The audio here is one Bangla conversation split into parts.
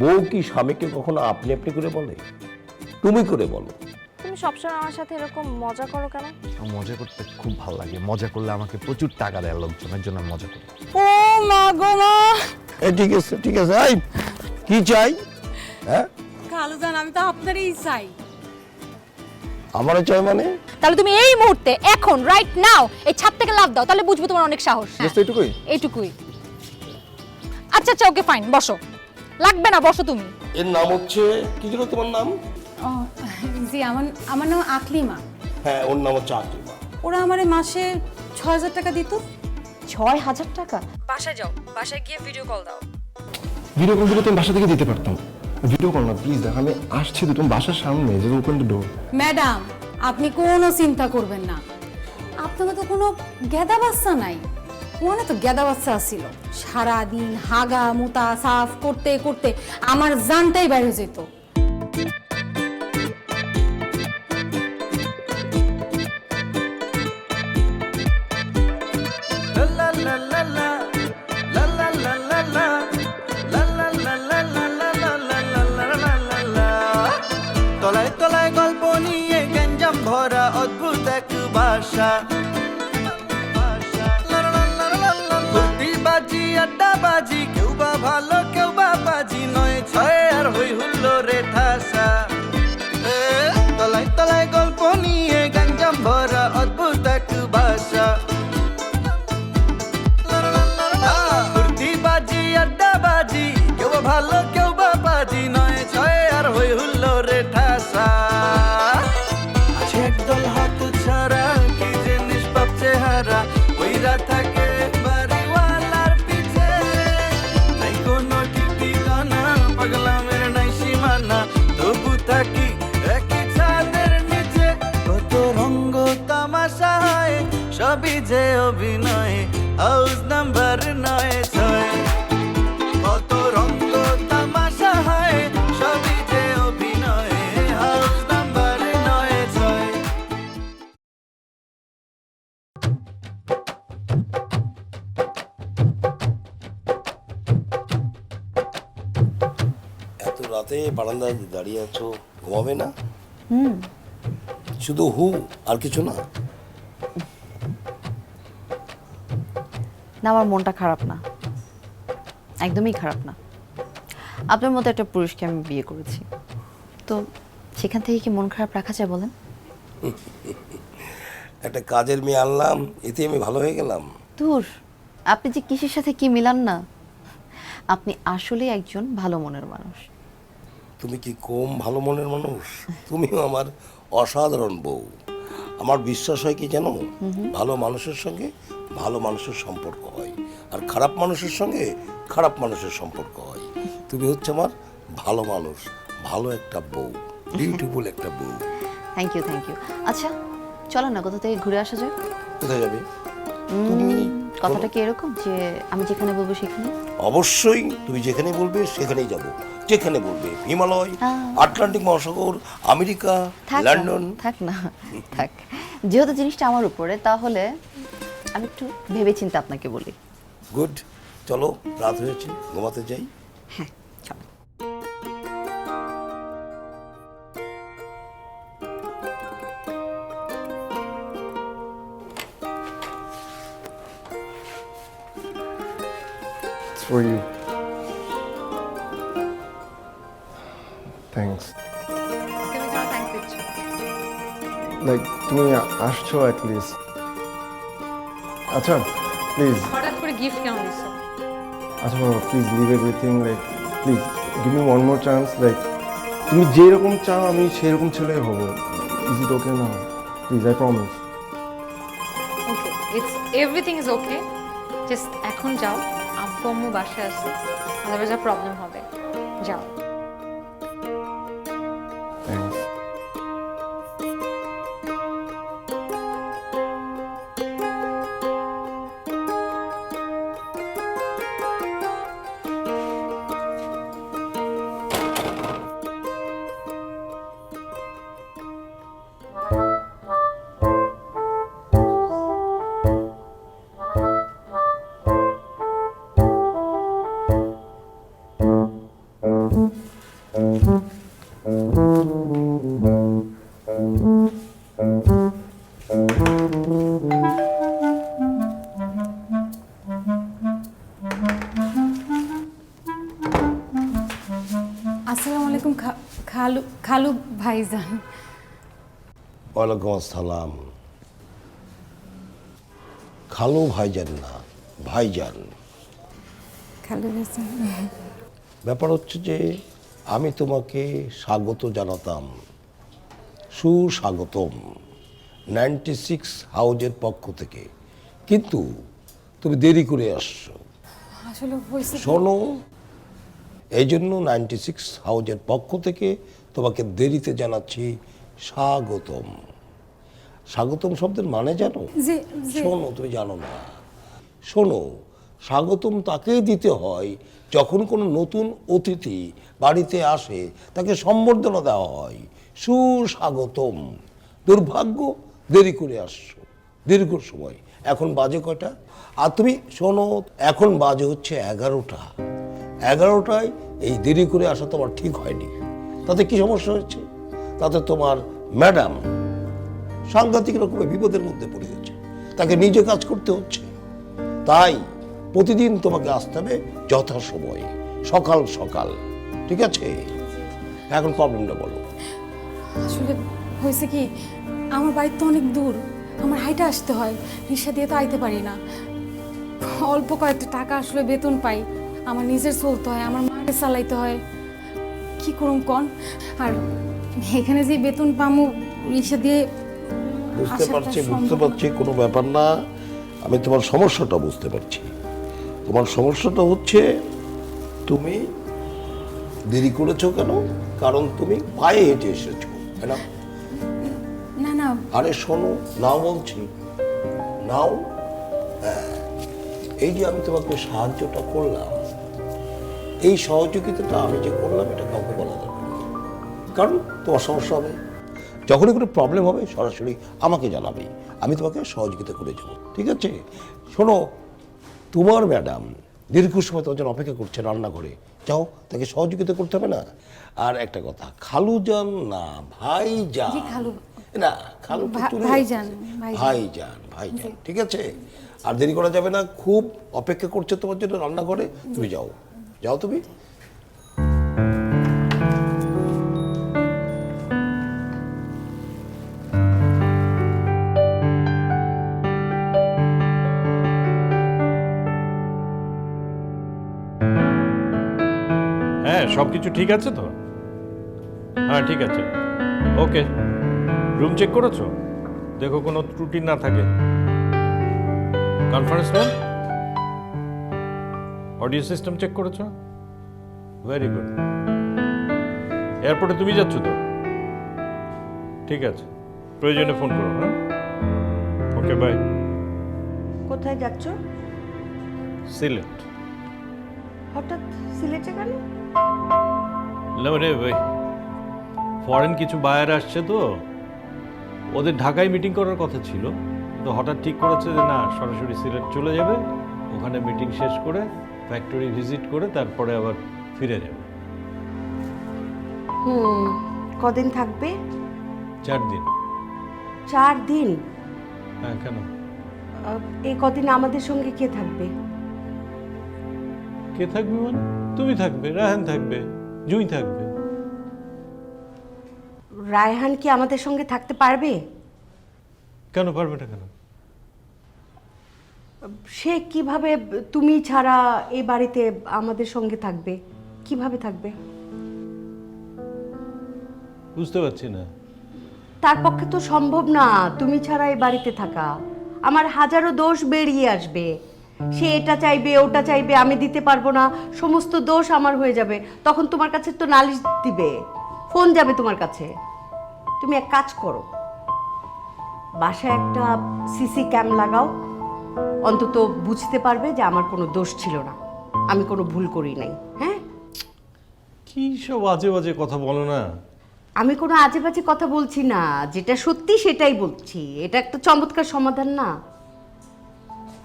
বউ কি স্বামীকে কখনো আপনি আপনি করে বলে? তুমি করে বলো। তুমি সবসময় আমার সাথে এরকম মজা করো কেন? আমার মজা করতে খুব ভালো লাগে। মজা করলে আমাকে প্রচুর টাকা দেয় লোকজনের জন্য আমি মজা করি। ও মা গো মা! এই ঠিক আছে ঠিক আছে এই কি চাই? হ্যাঁ? খালুজান আমি তো আপনারই চাই। আমারও চাই মানে? তাহলে তুমি এই মুহূর্তে এখন রাইট নাও এই ছাদ থেকে লাভ দাও তাহলে বুঝব তোমার অনেক সাহস। জাস্ট এইটুকুই এইটুকুই আচ্ছা আচ্ছা ওকে ফাইন বসো। লাগবে না বসো তুমি। এর নাম হচ্ছে কি ছিল তোমার নাম? ও জি আমার আমার নাম আকলিমা। হ্যাঁ ওর নাম হচ্ছে আকলিমা। ওরা আমার মাসে ছয় হাজার টাকা দিত। ছয় হাজার টাকা? বাসায় যাও বাসায় গিয়ে ভিডিও কল দাও। ভিডিও কল দিলে তুমি বাসা থেকে দিতে পারতাম। ভিডিও কল না প্লিজ দেখ আমি আসছি তো তুমি বাসার সামনে যে ওপেন দ্য ডোর ম্যাডাম আপনি কোনো চিন্তা করবেন না। আপনাকে তো কোনো গেদা বাচ্চা নাই। ওখানে তো গেদা বাচ্চা আসছিল সারাদিন হাগা, মোতা, সাফ করতে করতে আমার জানটাই বাইরে যেত। তলায় তলায় গল্প নিয়ে গেঞ্জাম ভরা অদ্ভুত এক ভাষা বাজি যে অভিনয় হাউস নাম্বার নয় ছয়। কত রঙ্গ তামাশা হয় সবই যে অভিনয় হাউস নাম্বার নয় ছয়। এত রাতে বারান্দায় দাঁড়িয়ে আছো ঘুমাবে না? শুধু হু আর কিছু না? না আমার মনটা খারাপ না। একদমই খারাপ না। আপনার মতো একটা পুরুষকে আমি বিয়ে করেছি। তো সেখান থেকে কি মন খারাপ রাখা যায় বলেন? একটা কাজের মেয়ে আনলাম এতে আমি ভালো হয়ে গেলাম। দূর আপনি যে কিসের সাথে কি মিলান না? আপনি আসলে একজন ভালো মনের মানুষ। তুমি কি কম ভালো মনের মানুষ? তুমিও আমার অসাধারণ বউ। আমার বিশ্বাস হয় কি যেন ভালো মানুষের সঙ্গে ভালো মানুষের সম্পর্ক হয়। আর খারাপ মানুষের সঙ্গে খারাপ মানুষের সম্পর্ক হয়। তুমি হচ্ছে আমার ভালো মানুষ ভালো একটা বউ বিউটিফুল একটা বউ। থ্যাংক ইউ থ্যাংক ইউ আচ্ছা চলো না কোথা থেকে ঘুরে আসা যায় কোথায় যাবে? উম, কথাটা কি এরকম যে আমি যেখানে বলব সেখানে? অবশ্যই তুমি যেখানে বলবে সেখানেই যাব। যেখানে বলবে হিমালয় আটলান্টিক মহাসাগর আমেরিকা লন্ডন। থাক না থাক। যেহেতু জিনিসটা আমার উপরে তাহলে আমি একটু ভেবে চিন্তে আপনাকে বলি। গুড চলো রাত হয়েছে ঘুমাতে যাই। হ্যাঁ। লাইক তুমি আসছো অ্যাট লিস্ট আচ্ছা প্লিজ হঠাৎ করে গিফট কেন দিচ্ছ আচ্ছা বাবা please leave everything like please give me one more chance like তুমি যেরকম চাও আমি সেরকম ছেলে হব। ইজ ইট ওকে না please I promise okay it's everything is okay just এখন যাও আব্বু আম্মু বাসায় আছে আদারওয়াইজ প্রবলেম হবে। ওয়ালাইকুম আসসালাম। খালু ভাইজান না ভাইজান। খালু ভাইজান। ব্যাপার হচ্ছে যে আমি তোমাকে স্বাগত জানাতাম। সুস্বাগতম। নাইনটি সিক্স হাউজের পক্ষ থেকে। কিন্তু তুমি দেরি করে আসছো। শোনো এই জন্য নাইনটি সিক্স হাউজের পক্ষ থেকে তোমাকে দেরিতে জানাচ্ছি স্বাগতম। স্বাগতম শব্দের মানে জানো? শোনো তুমি জানো না। শোনো স্বাগতম তাকেই দিতে হয় যখন কোনো নতুন অতিথি বাড়িতে আসে তাকে সম্বর্ধনা দেওয়া হয়। সুস্বাগতম। দুর্ভাগ্য দেরি করে আসছো। দীর্ঘ সময়। এখন বাজে কয়টা? আর তুমি শোনো এখন বাজে হচ্ছে এগারোটা। এগারোটায় এই দেরি করে আসা তোমার ঠিক হয়নি। তাতে কি সমস্যা হচ্ছে তাতে তোমার ম্যাডাম সাংঘাতিক রকমের বিপদের মধ্যে পড়ে গেছে। তাকে নিজে কাজ করতে হচ্ছে। তাই প্রতিদিন তোমাকে আসতে হবে যথাসময়ে, সকাল সকাল। ঠিক আছে? এখন প্রবলেমটা বলো। আসলে হয়েছে কি, আমার বাড়ি তো অনেক দূর। আমার হাইটে আসতে হয়। রিক্সা দিয়ে তো আইতে পারি না। অল্প কয়েকটা টাকা আসলে বেতন পাই। আমার নিজের চলতে হয়, আমার মাকে চালাইতে হয়। কি করুম কন? আর এখানে যে বেতন পামু রিক্সা দিয়ে বুঝতে পারছি বুঝতে পারছি কোনো ব্যাপার না। আমি তোমার সমস্যাটা বুঝতে পারছি। তোমার সমস্যাটা হচ্ছে তুমি দেরি করেছ কেন? কারণ তুমি পায়ে হেঁটে এসেছ না? না আরে শোনো নাও বলছি। নাও। হ্যাঁ। এই যে আমি তোমাকে সাহায্যটা করলাম এই সহযোগিতাটা আমি যে করলাম এটা কাউকে বলা কারণ তোমার সমস্যা হবে। যখনই কোনো প্রবলেম হবে সরাসরি আমাকে জানাবে। আমি তোমাকে সহযোগিতা করে যাব ঠিক আছে? শোনো তোমার ম্যাডাম দীর্ঘ সময় তোমার জন্য অপেক্ষা করছে রান্নাঘরে। যাও তাকে সহযোগিতা করতে হবে না? আর একটা কথা খালুজান না ভাইজান। না খালু। ভাইজান। ভাইজান। ভাইজান ঠিক আছে? আর দেরি করা যাবে না খুব অপেক্ষা করছে তোমার জন্য রান্নাঘরে। তুমি যাও। যাও তুমি। সব কিছু ঠিক আছে তো? হ্যাঁ ঠিক আছে। ওকে। রুম চেক করেছ? দেখো কোনো ত্রুটি না থাকে। Conference room audio system check করেছ? ভেরি গুড এয়ারপোর্টে তুমি যাচ্ছ তো? ঠিক আছে। প্রয়োজনে ফোন করো হ্যাঁ? ওকে বাই কোথায় যাচ্ছ? সিলেট। হঠাৎ সিলেটে কেন মানে ওই ফরেন কিছু বায়ার আসছে তো। ওদের ঢাকায় মিটিং করার কথা ছিল। কিন্তু হঠাৎ ঠিক করেছে যে না সরাসরি সিলেট চলে যাবে। ওখানে মিটিং শেষ করে ফ্যাক্টরি ভিজিট করে তারপরে আবার ফিরে যাবে। হুম কদিন থাকবে? চার দিন। চার দিন? হ্যাঁ কেন? আহ, এই কদিন আমাদের সঙ্গে কে থাকবে? কে থাকবে মানে? তুমি থাকবে রাহান থাকবে। জুই থাকবে। রায়হান কি আমাদের সঙ্গে থাকতে পারবে? কেন পারবে না কেন? সে কীভাবে তুমি ছাড়া এই বাড়িতে আমাদের সঙ্গে থাকবে? কীভাবে থাকবে? বুঝতে পারছি না। তার পক্ষে তো সম্ভব না তুমি ছাড়া এই বাড়িতে থাকা। আমার হাজারো দোষ বেরিয়ে আসবে। সে এটা চাইবে ওটা চাইবে আমি দিতে পারব না সমস্ত দোষ আমার হয়ে যাবে। তখন তোমার কাছে তো নালিশ দিবে। ফোন যাবে তোমার কাছে। তুমি এক কাজ করো। বাসায় একটা সিসি ক্যাম লাগাও। অন্তত বুঝতে পারবে যে আমার কোনো দোষ ছিল না। আমি কোনো ভুল করি নাই হ্যাঁ? কি সব আজে বাজে কথা বলো না? আমি কোনো আজে বাজে কথা বলছি না। যেটা সত্যি সেটাই বলছি। এটা একটা চমৎকার সমাধান না?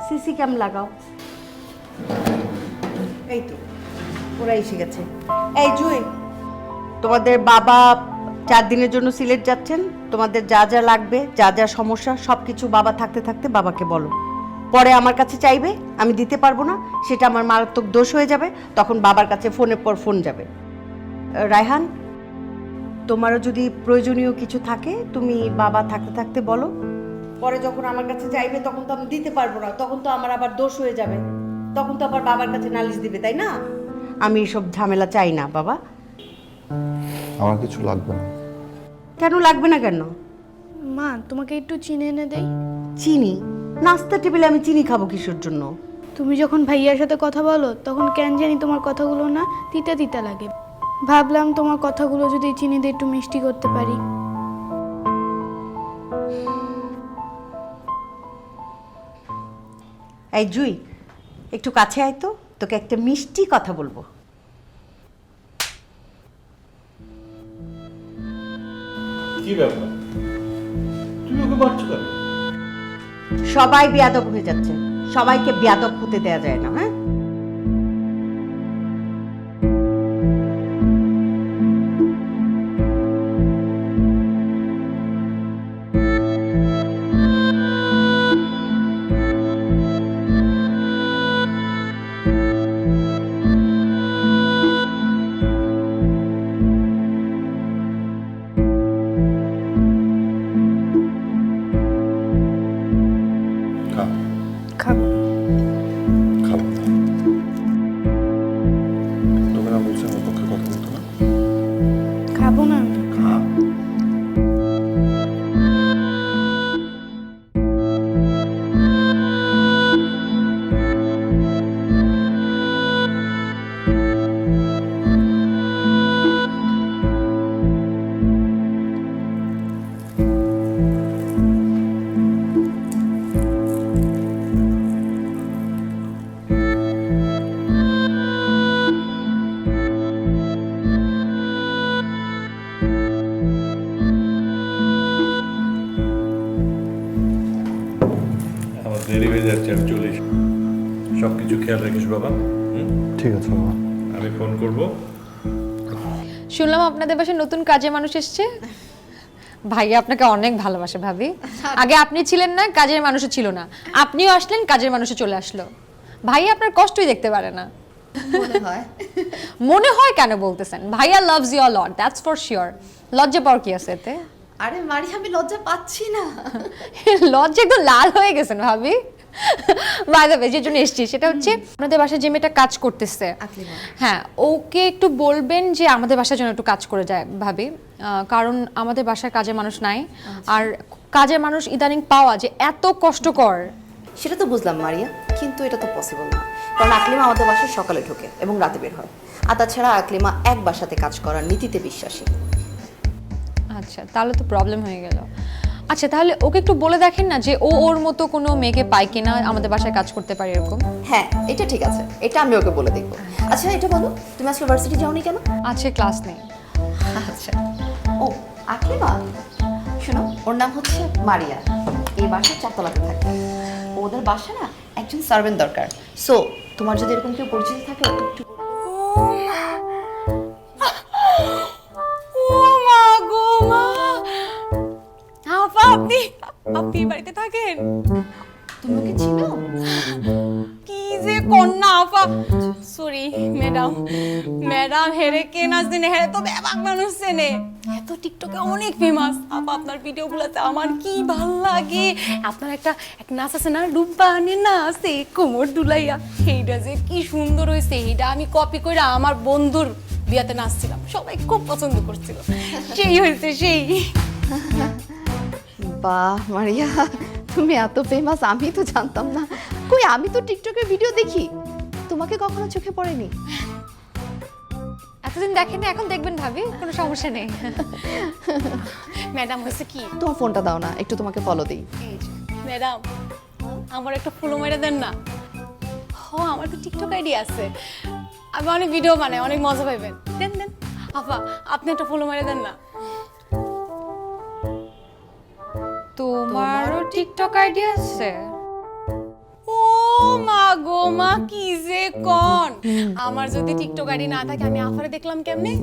সিসি ক্যাম লাগাও। এই তো, ওরা এসে গেছে। এই জুই, তোমাদের বাবা চার দিনের জন্য সিলেট যাচ্ছেন। তোমাদের যা যা লাগবে, যা যা সমস্যা সব কিছু বাবা থাকতে থাকতে বাবাকে বলো। পরে আমার কাছে চাইবে, আমি দিতে পারব না, সেটা আমার মারাত্মক দোষ হয়ে যাবে, তখন বাবার কাছে ফোনের পর ফোন যাবে। রায়হান, তোমারও যদি প্রয়োজনীয় কিছু থাকে, তুমি বাবা থাকতে থাকতে বলো। পরে যখন আমার কাছে চাইবে তখন তো আমি দিতে পারব না তখন তো আমার আবার দোষ হয়ে যাবে। তখন তো আবার বাবার কাছে নালিশ দিবে তাই না? আমি এসব ঝামেলা চাই না বাবা। আমার কিছু লাগবে না। কেন লাগবে না কেন? মা তোমাকে একটু চিনি এনে দেই। চিনি? নাস্তা টেবিলে আমি চিনি খাব কিসের জন্য? তুমি যখন ভাইয়ার সাথে কথা বলো তখন কেন জানি তোমার কথাগুলো না তিতা তিতা লাগে। ভাবলাম তোমার কথাগুলো যদি চিনি দিয়ে একটু মিষ্টি করতে পারি। এই জুই একটু কাছে আয় তো তোকে একটা মিষ্টি কথা বলব। কি ব্যাপার? তুমি ওকে মারছো কেন? সবাই বেয়াদব হয়ে যাচ্ছে। সবাইকে বেয়াদব হতে দেয়া যায় না হ্যাঁ? খেয়াল রাখিস বাবা ঠিক আছে বাবা। আমি ফোন করব। শুনলাম আপনাদের বাসায় নতুন কাজের মানুষ এসছে। ভাইয়া আপনাকে অনেক ভালোবাসে ভাবি। আগে আপনি ছিলেন না কাজের মানুষও ছিল না। আপনিও আসলেন কাজের মানুষও চলে আসলো। ভাইয়া আপনার কষ্টই দেখতে পারে না। মনে হয়। কেন বলতেছেন? ভাইয়া loves you lot that's for sure লজ্জা পাওয়ার কি আছে এতে? আরে মারি আমি লজ্জা পাচ্ছি না। লজ্জা একটু লাল হয়ে গেছেন ভাবি। বাই দ্য যে জন্য এসেছি সেটা হচ্ছে আপনাদের বাসায় যে মেয়েটা কাজ করতেছে হ্যাঁ ওকে একটু বলবেন যে আমাদের বাসার জন্য একটু কাজ করে যায় ভাবে। কারণ আমাদের বাসায় কাজের মানুষ নাই। আর কাজের মানুষ ইদানিং পাওয়া যে এত কষ্টকর। সেটা তো বুঝলাম মারিয়া। কিন্তু এটা তো পসিবল না। কারণ আকলিমা আমাদের বাসায় সকালে ঢোকে এবং রাতে বের হয়। আর তাছাড়া আকলিমা এক বাসাতে কাজ করার নীতিতে বিশ্বাসী। আচ্ছা তাহলে তো প্রবলেম হয়ে গেল। আচ্ছা তাহলে ওকে একটু বলে দেখেন না যে ও ওর মতো কোনো মেয়েকে পায় কিনা আমাদের বাসায় কাজ করতে পারে এরকম? হ্যাঁ এটা ঠিক আছে। এটা আমি ওকে বলে দেখব। আচ্ছা এটা বলো তুমি আজকে ভার্সিটি যাওনি কেন? আছে ক্লাস নেই। আচ্ছা। ও আকলিমা শোনো ওর নাম হচ্ছে মারিয়া। এই বাসার চারতলাতে থাকে। ওদের বাসা না একজন সার্ভেন্ট দরকার। সো তোমার যদি এরকম কেউ পরিচিত থাকে একটু আপনি আপনি বাড়িতে থাকেন? তুমি ওকে চিনো? কি যে কন্যা, আপা। সরি ম্যাডাম ম্যাডাম হেরে কে নাচ দিনে হেরে তো ব্যাপক মানুষ চেনে। এত টিকটকে অনেক ফেমাস আপা, আপনার ভিডিওগুলোতে আমার কি ভালো লাগে? আপনার একটা, এক নাচ আছে না? রূপবানের নাচ কোমর দুলাইয়া। সেইটা যে কি সুন্দর হয়েছে এইটা আমি কপি করে আমার বন্ধুর বিয়াতে নাচছিলাম। সবাই খুব পছন্দ করছিল। সেই হয়েছে সেই। বাহ মারিয়া তুমি এত ফেমাস আমি তো জানতাম না। কই আমি তো টিকটকের ভিডিও দেখি। তোমাকে কখনো চোখে পড়েনি? এতদিন দেখেন এখন দেখবেন ভাবি কোনো সমস্যা নেই। ম্যাডাম হয়েছে কি? তোমার ফোনটা দাও না একটু তোমাকে ফলো দিই। ম্যাডাম আমার একটা ফুলো মেরে দেন না। ও আমার তো টিকটক আইডি আছে। আমি অনেক ভিডিও বানাই অনেক মজা পাইবেন। দেন দেন। আপা আপনি একটা ফুলো মেরে দেন না। তোমারও টিকটক আইডিয়া আছে? ও মা গো মা, কি যে কন। আমার যদি টিকটক আইডি না থাকে, আমি আফারে দেখলাম কেমনে?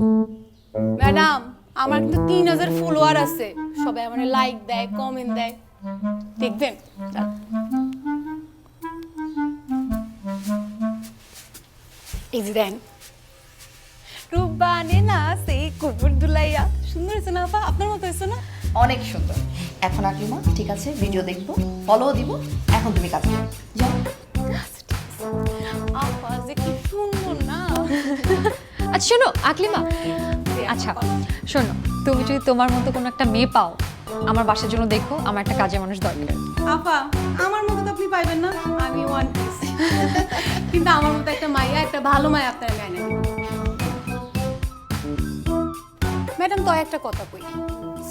ম্যাডাম, আমার কিন্তু তিন হাজার ফলোয়ার আছে। সবাই আমার লাইক দেয় কমেন্ট দেয়। দেখবেন রূপবানে না সেই কুকুর দুলাইয়া। সুন্দর হয়েছে না, আপা? আপনার মতো হয়েছে না? অনেক সুন্দর। এখন আকলিমা ঠিক আছে ভিডিও দেখব ফলো দিব এখন তুমি কাজ করো। যাও। আপা যে কি সুন্দর না? আচ্ছা শোনো আকলিমা। আচ্ছা শোনো তুমি যদি তোমার মতো কোনো একটা মেয়ে পাও আমার বাসার জন্য দেখো আমার একটা কাজের মানুষ দরকার। আপা আমার মতো তো আপনি পাইবেন না। আমি ওয়ান পিস কিন্তু আমার মতো একটা মাইয়া একটা ভালো মায়া আপনার গায়ে ম্যাডাম তো একটা কথা কই।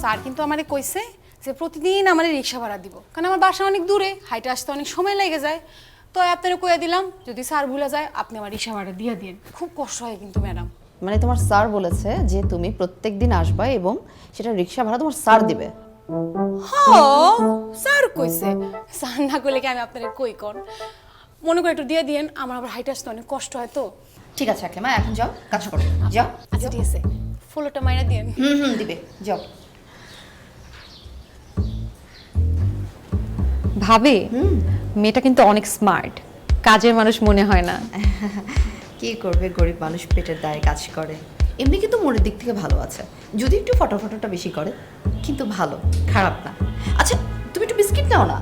স্যার কিন্তু আমারে কইছে যে প্রতিদিন আমারে রিক্সা ভাড়া দিব। কারণ আমার বাসা অনেক দূরে হাইটে আসতে অনেক সময় লেগে যায়। তো আপনারা কইয়া দিলাম যদি স্যার ভুলে যায় আপনি আমার রিক্সা ভাড়া দিয়ে দিন খুব কষ্ট হয় কিন্তু ম্যাডাম। মানে তোমার স্যার বলেছে যে তুমি প্রত্যেক দিন আসবা এবং সেটা রিক্সা ভাড়া তোমার স্যার দিবে। হ স্যার কইছে। স্যার না কইলে কি আমি আপনাদের কই কর মনে করে একটু দিয়ে দিয়েন আমার আবার হাইটে আসতে অনেক কষ্ট হয় তো। ঠিক আছে আকলিমা এখন যাও কাজ করো। যাও। আচ্ছা ঠিক আছে। ফলোটা মাইরা দিয়েন। হুম হুম দিবে। যাও। ভাবে মেয়েটা কিন্তু অনেক স্মার্ট কাজের মানুষ মনে হয় না। কি করবে গরিব মানুষ পেটের দায়ে কাজ করে। এমনি কিন্তু মনের দিক থেকে ভালো আছে। যদি একটু ফটো ফটোটা বেশি করে কিন্তু ভালো খারাপ না। আচ্ছা তুমি একটু বিস্কিট নাও না?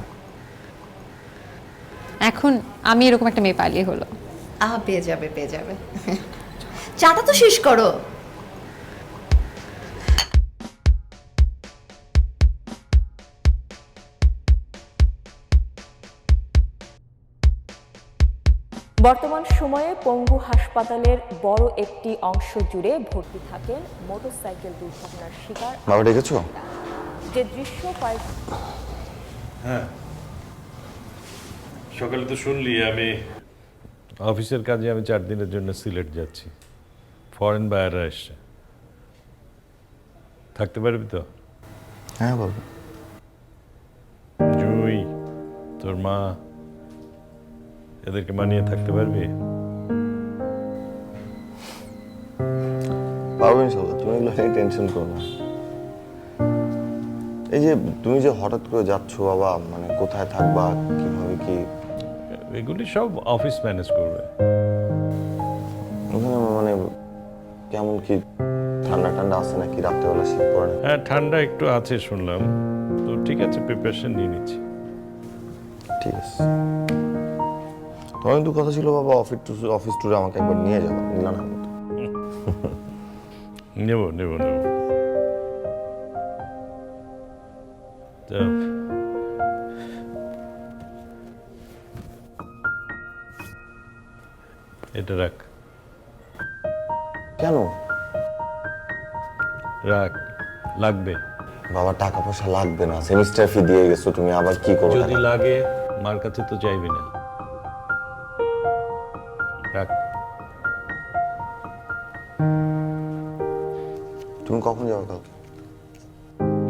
এখন আমি এরকম একটা মেয়ে পালিয়ে হলো। আহ পেয়ে যাবে পেয়ে যাবে। চাটা তো শেষ করো। বর্তমান সময়ে পঙ্গু হাসপাতালের বড় একটি অংশ জুড়ে ভর্তি থাকেন মোটরসাইকেল দুর্ঘটনার শিকার বাবা ডেকেছো? যে দৃশ্য কয়েক হ্যাঁ। সকালে তো শুনলি আমি অফিসের কাজে আমি চার দিনের জন্য সিলেট যাচ্ছি। ফরেন বায়াররা এসছে। থাকতে পারবি তো? হ্যাঁ বাবা জুই তোর মা। এদেরকে মানিয়ে থাকতে পারবি? পারব ইনশাল্লাহ তুমি এগুলো নিয়ে টেনশন করো না। এই যে তুমি যে হঠাৎ করে যাচ্ছ বাবা মানে কোথায় থাকবা কীভাবে কি? এগুলি সব অফিস ম্যানেজ করবে। ওখানে মানে কেমন কি ঠান্ডা ঠান্ডা আছে নাকি? রাত্রেবেলা শীত পড়ে না হ্যাঁ ঠান্ডা একটু আছে শুনলাম। তো ঠিক আছে প্রিপারেশন নিয়ে নিচ্ছি। ঠিক আছে। তোমার কিন্তু কথা ছিল বাবা অফিস টু অফিস ট্যুরে আমাকে একবার নিয়ে যাবা। মতো নেব নেব নেব। এটা রাখ। কেন? রাখ। লাগবে। বাবা টাকা পয়সা লাগবে না। সেমিস্টার ফি দিয়ে গেছো তুমি আবার কি করবে? যদি লাগে মার কাছে তো চাইবি না। রাখ। তুমি কখন যাবে কালকে?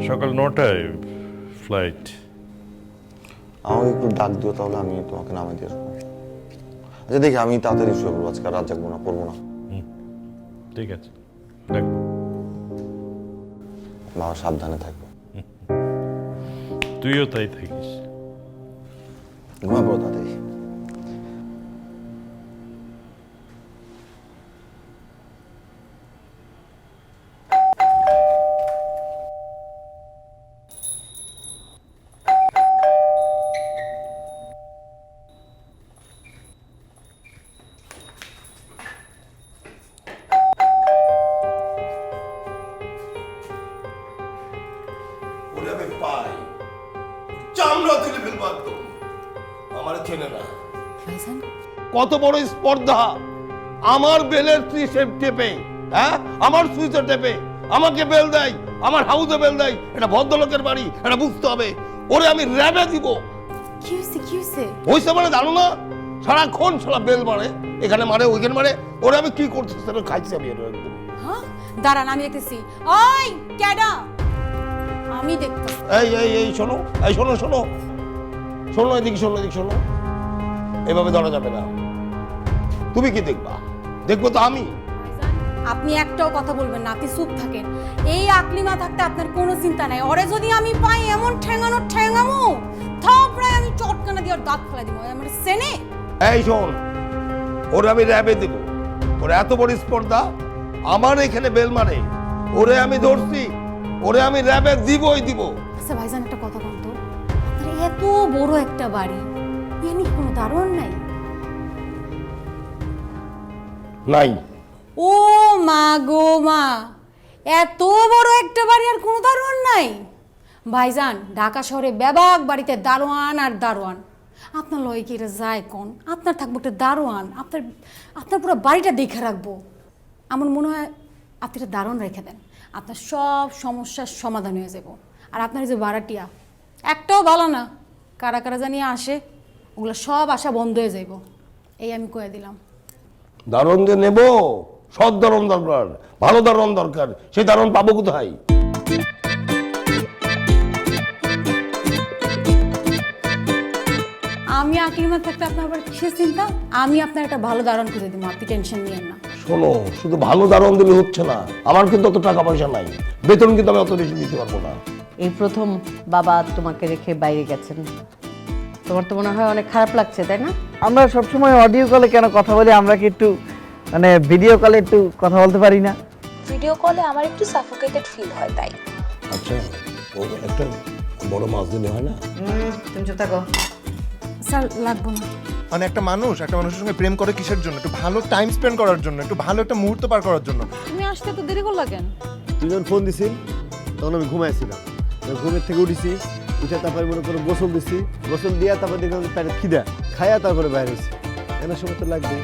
সকাল নটায় ফ্লাইট আমাকে একটু ডাক দিও তাহলে আমি তোমাকে নামে দিয়ে আসব। আচ্ছা দেখি আমি তাড়াতাড়ি শুয়ে পড়ব আজকে রাত জাগবো না পড়ব না। ঠিক আছে রাখ বাবা সাবধানে থাকবে তুইও তাই থাকিস। ঘুমা পড়ো তাড়াতাড়ি। বড় স্পর্ধা। আমার বেলের সেফ টেপে হ্যাঁ? আমার সুইচে টেপে। আমাকে বেল দেয় আমার হাউসে বেল দেয়। এটা ভদ্রলোকের বাড়ি এটা বুঝতে হবে। ওরে আমি র্যাবে দিব। হয়েছে মানে জানো না? সারাক্ষণ সারা বেল মারে এখানে মারে ওইখানে মারে। ওরে আমি কি করছি খাইছি আমি একদম। হ্যাঁ? দাঁড়ান আমি দেখতেছি। ওই ক্যাডা! আমি দেখতেছি এই এই এই শোনো এই শোনো শোনো। শোনো এদিকে শোনো এদিকে শোনো। এভাবে ধরা যাবে না। তুমি কি দেখবা? দেখব তো আমি। আপনি একটাও কথা বলবেন না আপনি চুপ থাকেন। এই আকলিমা থাকতে আপনার কোনো চিন্তা নাই। ওরে যদি আমি পাই এমন ঠেঙানো ঠেঙামো থাপড়ায় আমি চটকানা দিয়ে ওর দাঁত ফেলা দিব। আমার সেনে। এই শোন ওরে আমি র্যাবে দেব। ওরে এত বড় স্পর্ধা আমার এখানে বেল মারে ওরে আমি ধরছি ওরে আমি র্যাবে দিবই দিব। আচ্ছা ভাইজান একটা কথা বলতো। এত বড় একটা বাড়ি এমনি কোনো দারোয়ান নাই? নাই। ও মা গো মা, এত বড় একটা বাড়ি আর কোনো দারোয়ান নাই। ভাইজান, ঢাকা শহরে ব্যাবাক বাড়িতে দারোয়ান আর দারোয়ান। আপনার লয় কি এটা যায় কোন? আপনার থাকব একটা দারোয়ান। আপনার আপনার পুরো বাড়িটা দেখে রাখব। আমার মনে হয় আপনি একটা দারোয়ান রেখে দেন। আপনার সব সমস্যার সমাধান হয়ে যাব। আর আপনার যে ভাড়াটিয়া, একটাও ভালো না। কারা কারা জানিয়ে আসে, ওগুলো সব আশা বন্ধ হয়ে যাইব। এই আমি কয়ে দিলাম। দারণ যে নেব সৎ দারণ দরকার ভালো দারণ দরকার সেই দারণ পাবো কোথায়? আমি থাকতে আপনার আবার কিসের চিন্তা? আমি আপনার একটা ভালো দারণ করে দিব আপনি টেনশন নিয়েন না। শোনো শুধু ভালো দারণ দিলে হচ্ছে না আমার কিন্তু অত টাকা পয়সা নাই বেতন কিন্তু আমি অত বেশি দিতে পারব না। এই প্রথম বাবা তোমাকে রেখে বাইরে গেছেন। তোমার তো মনে হয় অনেক খারাপ লাগছে তাই না? আমরা সবসময় অডিও কলে কেন কথা বলি? আমরা কি একটু মানে ভিডিও কলে একটু কথা বলতে পারি না? ভিডিও কলে আমার একটু সাফোকেটেড ফিল হয় তাই। আচ্ছা ও একটা বড় মাছ দিলে হয় না? তুমি চুপ থাকো স্যার লাগবো না। মানে একটা মানুষ একটা মানুষের সঙ্গে প্রেম করে কিসের জন্য? একটু ভালো টাইম স্পেন্ড করার জন্য একটু ভালো একটা মুহূর্ত পার করার জন্য। তুমি আসতে তো দেরি করলা কেন? তুই যখন ফোন দিছিস তখন আমি ঘুমাইছিলাম। ঘুমের থেকে উঠেছি উঠে তারপরে মনে করো গোসল দিচ্ছি গোসল দিয়া তারপরে দেখলাম প্যান্ট খিদা। খায়া তারপরে বাইরে এসে এনার সময় তো লাগবে